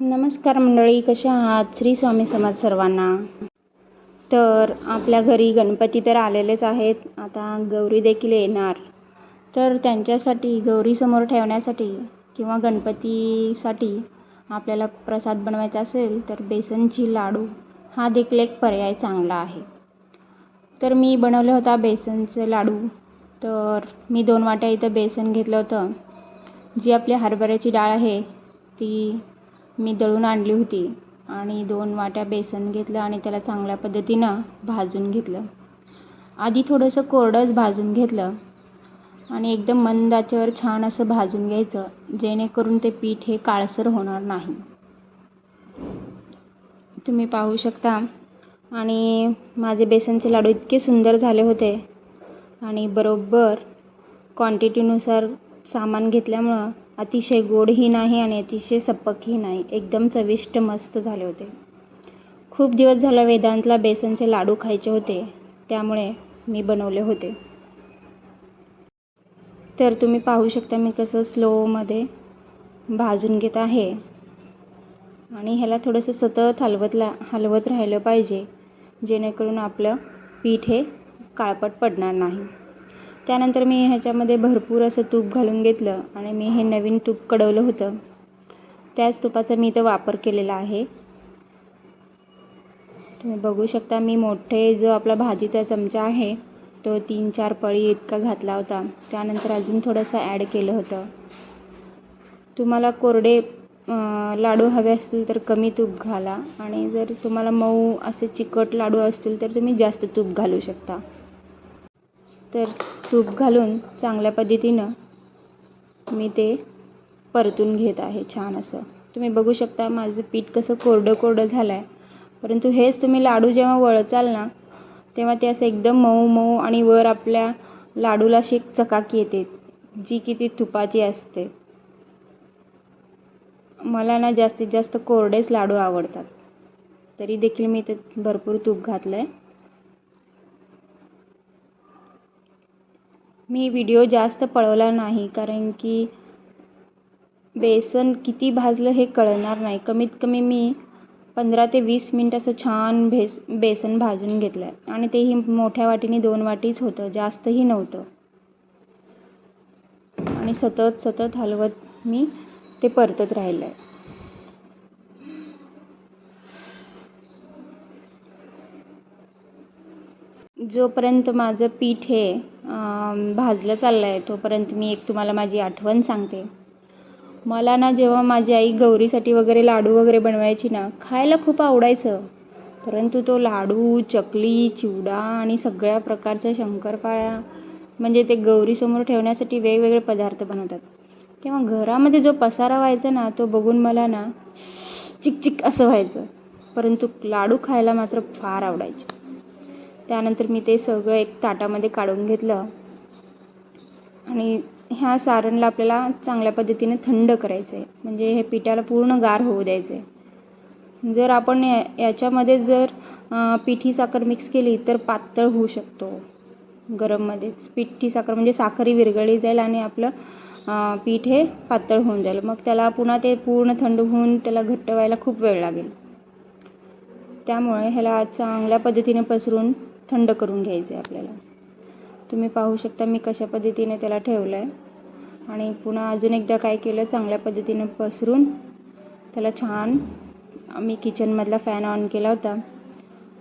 नमस्कार मंडळी कशा आहात? श्री स्वामी समाज सर्वांना. तर आपल्या घरी गणपती तर आलेलेच आहेत. आता गौरी देखील येणार. तर त्यांच्यासाठी गौरीसमोर ठेवण्यासाठी किंवा गणपतीसाठी आपल्याला प्रसाद बनवायचा असेल तर बेसनची लाडू हा देखील एक पर्याय चांगला आहे. तर मी बनवलं होता बेसनचे लाडू. तर मी दोन वाट्या इथं बेसन घेतलं होतं. जी आपली हरभऱ्याची डाळ आहे ती मी दळून आणली होती आणि दोन वाट्या बेसन घेतलं आणि त्याला चांगल्या पद्धतीनं भाजून घेतलं. आधी थोडंसं कोरडंच भाजून घेतलं आणि एकदम मंद आचेवर छान असं भाजून घ्यायचं जेणेकरून ते पीठ हे काळसर होणार नाही. तुम्ही पाहू शकता. आणि माझे बेसनचे लाडू इतके सुंदर झाले होते आणि बरोबर क्वांटिटीनुसार सामान घेतल्यामुळं अतिशय गोडही नाही आणि अतिशय सपकही नाही. एकदम चविष्ट मस्त झाले होते. खूप दिवस झाला वेदांतला बेसनचे लाडू खायचे होते. त्यामुळे मी बनवले होते. तर तुम्ही पाहू शकता मी कसं स्लोमध्ये भाजून घेत आहे. आणि ह्याला थोडंसं सतत हलवतला हलवत राहिलं पाहिजे जेणेकरून आपलं पीठ हे काळपट पडणार नाही. त्यानंतर मी ह्याच्यामध्ये भरपूर असं तूप घालून घेतलं आणि मी हे नवीन तूप कडवलं होतं. त्याच तुपाचा मी इथं वापर केलेला आहे. तुम्ही बघू शकता मी मोठे जो आपला भाजीचा चमचा आहे तो तीन चार पळी इतका घातला होता. त्यानंतर अजून थोडंसं ॲड केलं होतं. तुम्हाला कोरडे लाडू हवे असतील तर कमी तूप घाला. आणि जर तुम्हाला मऊ असे चिकट लाडू असतील तर तुम्ही जास्त तूप घालू शकता. तर तूप घालून चांगल्या पद्धतीनं मी ते परतून घेत आहे छान असं. तुम्ही बघू शकता माझं पीठ कसं कोरडं कोरडं झालं आहे परंतु हेच तुम्ही लाडू जेव्हा वळचाल ना तेव्हा ते असं एकदम मऊ मऊ आणि वर आपल्या लाडूला अशी एक चकाकी येते जी की ती तुपाची असते. मला ना जास्तीत जास्त कोरडेच लाडू आवडतात. तरी देखील मी ते भरपूर तूप घातलं आहे मी व्हिडिओ जास्त पळवला नाही कारण की बेसन किती भाजलं हे कळणार नाही. कमीत कमी मी पंधरा ते वीस मिनिट असं छान भेस बेसन भाजून घेतलं आहे आणि तेही मोठ्या वाटीने दोन वाटीच होतं जास्तही नव्हतं. आणि सतत सतत हलवत मी ते परतत राहिलं आहे जोपर्यंत माझं पीठ हे भाजलं चाललं आहे तोपर्यंत मी एक तुम्हाला माझी आठवण सांगते. मला ना जेव्हा माझी आई गौरीसाठी वगैरे लाडू वगैरे बनवायची ना खायला खूप आवडायचं. परंतु तो लाडू चकली चिवडा आणि सगळ्या प्रकारच्या शंकरपाळ्या म्हणजे ते गौरीसमोर ठेवण्यासाठी वेगवेगळे पदार्थ बनवतात. तेव्हा घरामध्ये जो पसारा व्हायचा ना तो बघून मला ना चिकचिक असं व्हायचं. परंतु लाडू खायला मात्र फार आवडायचे. त्यानंतर मी ते सगळं एक ताटामध्ये काढून घेतलं. आणि ह्या सारणला आपल्याला चांगल्या पद्धतीने थंड करायचं आहे म्हणजे हे पिठाला पूर्ण गार होऊ द्यायचं आहे जर आपण या याच्यामध्ये जर पिठी साखर मिक्स केली तर पातळ होऊ शकतो. गरममध्येच पिठी साखर म्हणजे साखरही विरघळली जाईल आणि आपलं पीठ हे पातळ होऊन जाईल. मग त्याला पुन्हा ते पूर्ण थंड होऊन त्याला घट्ट व्हायला खूप वेळ लागेल. त्यामुळे ह्याला चांगल्या पद्धतीने पसरून थंड करून घ्यायचं आहे आपल्याला. तुम्ही पाहू शकता मी कशा पद्धतीने त्याला ठेवलं आहे आणि पुन्हा अजून एकदा काय केलं चांगल्या पद्धतीने पसरून त्याला छान मी किचनमधला फॅन ऑन केला होता.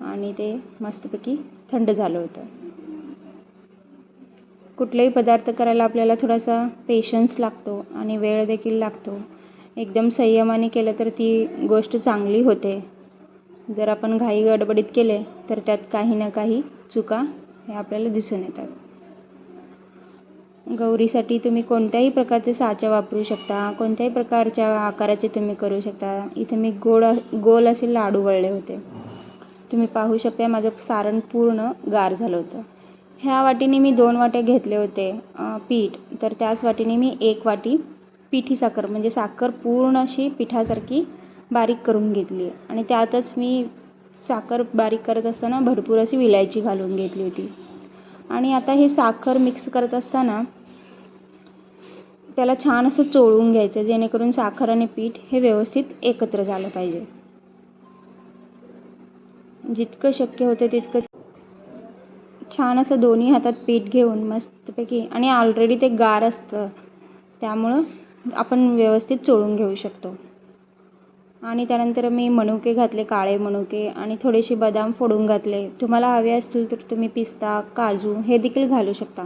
आणि ते मस्तपैकी थंड झालं होतं. कुठलेही पदार्थ करायला आपल्याला थोडासा पेशन्स लागतो आणि वेळ देखील लागतो. एकदम संयमाने केलं तर ती गोष्ट चांगली होते. जर आपण घाई गडबडीत केले तर त्यात काही ना काही चुका हे आपल्याला दिसून येतात. गौरीसाठी तुम्ही कोणत्याही प्रकारचे साचा वापरू शकता कोणत्याही प्रकारच्या आकाराचे तुम्ही करू शकता. इथे मी गोड गोल असे लाडू वळले होते. तुम्ही पाहू शकता माझं सारण पूर्ण गार झालं होतं. ह्या वाटीने मी दोन वाट्या घेतले होते पीठ. तर त्याच वाटीने मी एक वाटी पिठी साखर म्हणजे साखर पूर्ण अशी पिठासारखी बारीक करून घेतली. आणि त्यातच मी साखर बारीक करत असताना भरपूर अशी विलायची घालून घेतली होती. आणि आता हे साखर मिक्स करत असताना त्याला छान असं चोळून घ्यायचं जेणेकरून साखर आणि पीठ हे व्यवस्थित एकत्र झालं पाहिजे. जितकं शक्य होतं तितकं छान असं दोन्ही हातात पीठ घेऊन मस्तपैकी आणि ऑलरेडी ते गार असतं त्यामुळं आपण व्यवस्थित चोळून घेऊ शकतो. आणि त्यानंतर मी मनुके घातले काळे मनुके आणि थोडेसे बदाम फोडून घातले. तुम्हाला हवे असतील तर तुम्ही पिस्ता काजू हे देखील घालू शकता.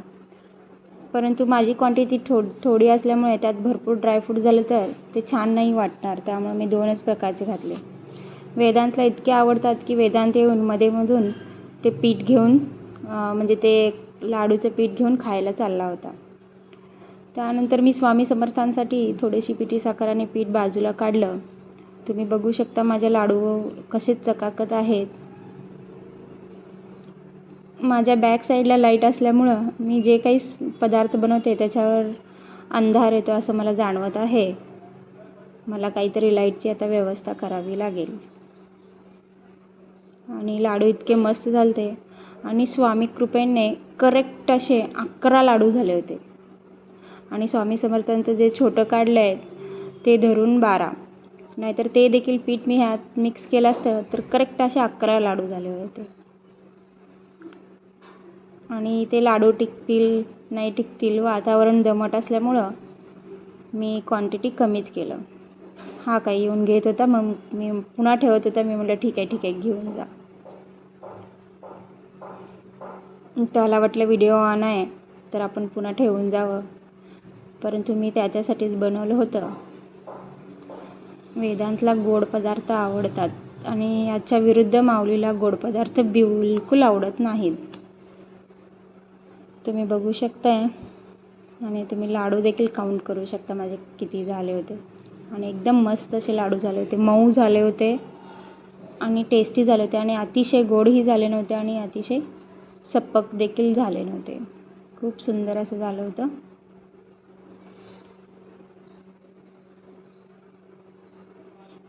परंतु माझी क्वांटिटी थो थोडी असल्यामुळे त्यात भरपूर ड्रायफ्रूट झालं तर ते छान नाही वाटणार. त्यामुळे मी दोनच प्रकारचे घातले. वेदांतला इतके आवडतात की वेदांत येऊन मध्येमधून ते पीठ घेऊन म्हणजे ते लाडूचं पीठ घेऊन खायला चालला होता. त्यानंतर मी स्वामी समर्थांसाठी थोडीशी पिठी साखर आणि पीठ बाजूला काढलं. तुम्ही बघू शकता माझे लाडू कसे चकाकत आहेत. माझ्या बॅक साईडला लाइट असल्यामुळं मी जे काही पदार्थ बनवते त्याच्यावर अंधार येतो असं मला जाणवत आहे. मला काहीतरी लाईटची आता व्यवस्था करावी लागेल. आणि लाडू इतके मस्त झालते. आणि स्वामी कृपेने करेक्ट असे अकरा लाडू झाले होते. आणि स्वामी समर्थांचं जे छोटं काढलं आहे ते धरून बारा. नाहीतर ते देखील पीठ मी ह्यात मिक्स केलं असतं तर करेक्ट असे अकरा लाडू झाले होते. आणि ते लाडू टिकतील नाही टिकतील वातावरण दमट असल्यामुळं मी क्वांटिटी कमीच केलं. हा काही येऊन घेत होता मग मी पुन्हा ठेवत होता मी म्हटलं ठीक आहे ठीक आहे घेऊन जा. त्याला वाटलं व्हिडिओ ऑन आहे तर आपण पुन्हा ठेवून जावं. परंतु मी त्याच्यासाठीच बनवलं होतं. वेदांतला गोड पदार्थ आवडतात आणि याच्या विरुद्ध माऊलीला गोड पदार्थ बिलकुल आवडत नाहीत. तुम्ही बघू शकताय आणि तुम्ही लाडू देखील काउंट करू शकता माझे किती झाले होते. आणि एकदम मस्त असे लाडू झाले होते. मऊ झाले होते आणि टेस्टी झाले होते आणि अतिशय गोडही झाले नव्हते आणि अतिशय सप्पक देखील झाले नव्हते. खूप सुंदर असं झालं होतं.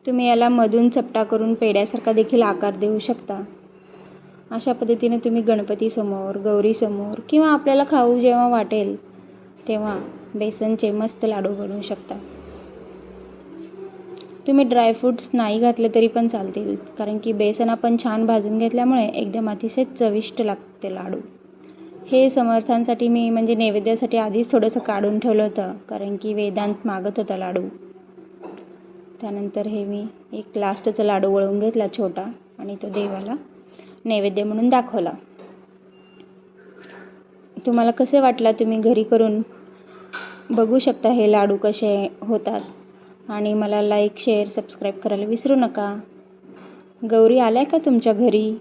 तुम्ही याला मधून चपटा करून पेड्यासारखा देखील आकार देऊ शकता. अशा पद्धतीने तुम्ही गणपतीसमोर गौरीसमोर किंवा आपल्याला खाऊ जेव्हा वाटेल तेव्हा बेसनचे मस्त लाडू बनवू शकता. तुम्ही ड्रायफ्रूट्स नाही घातले तरी पण चालतील कारण की बेसन आपण छान भाजून घेतल्यामुळे एकदम अतिशय चविष्ट लागते लाडू. हे समर्थांसाठी मी म्हणजे नैवेद्यासाठी आधीच थोडंसं काढून ठेवलं होतं कारण की वेदांत मागत होता लाडू. त्यानंतर हे मी एक लास्टचा लाडू वळून घेतला छोटा आणि तो देवाला नैवेद्य म्हणून दाखवला. तुम्हाला कसे वाटला तुम्ही घरी करून बघू शकता हे लाडू कसे होतात? आणि मला लाईक शेअर सबस्क्राईब करायला विसरू नका. गौरी आल्या का तुमच्या घरी?